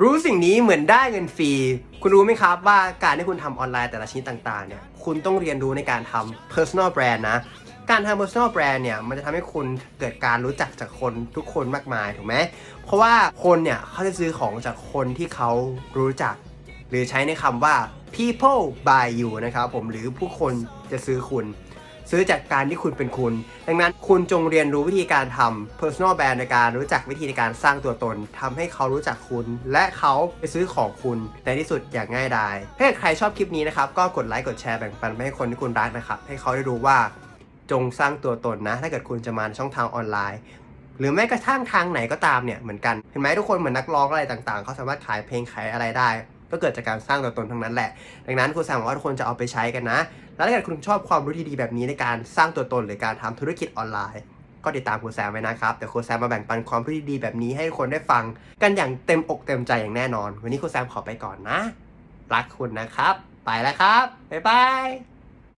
รู้สิ่งนี้เหมือนได้เงินฟรี คุณรู้ไหมครับว่าการที่คุณทำออนไลน์แต่ละชนิดต่างๆ เนี่ย คุณต้องเรียนรู้ในการทำ personal brand นะ การทำ personal brand เนี่ย มันจะทำให้คุณเกิดการรู้จักจากคนทุกคนมากมาย ถูกไหม เพราะว่าคนเนี่ยเขาจะซื้อของจากคนที่เขารู้จัก หรือใช้ในคำว่า people buy you นะครับผม หรือผู้คนจะซื้อคุณ ซื้อจากการที่คุณเป็นคุณ ดังนั้นคุณจงเรียนรู้วิธีการทำ personal brand ในการรู้จักวิธีในการสร้างตัวตนทำให้เขารู้จักคุณ และเขาไปซื้อของคุณในที่สุดอย่างง่ายดายถ้าเกิดใครชอบคลิปนี้นะครับ ก็กดไลค์กดแชร์แบ่งปันให้คนที่คุณรักนะครับ ให้เขาได้รู้ว่าจงสร้างตัวตนนะ ถ้าเกิดคุณจะมาช่องทางออนไลน์ หรือแม้กระทั่งทางไหนก็ตามเนี่ยเหมือนกันเห็นไหมทุกคนเหมือนนักร้องอะไรต่างๆ เขาสามารถขายเพลงขายอะไรได้ ก็เกิดจากการสร้างตัวตนทั้งนั้นแหละ ดังนั้นครูแซมบอกว่าทุกคนจะเอาไปใช้กันนะ แล้วถ้าเกิดคุณชอบความรู้ดีๆแบบนี้ในการสร้างตัวตนหรือการทำธุรกิจออนไลน์ ก็ติดตามครูแซมไว้นะครับเดี๋ยวครูแซมมาแบ่งปันความรู้ดีๆแบบนี้ให้คนได้ฟังกันอย่างเต็มอกเต็มใจอย่างแน่นอน วันนี้ครูแซมขอไปก่อนนะ รักคุณนะครับ ไปแล้วครับบ๊ายบาย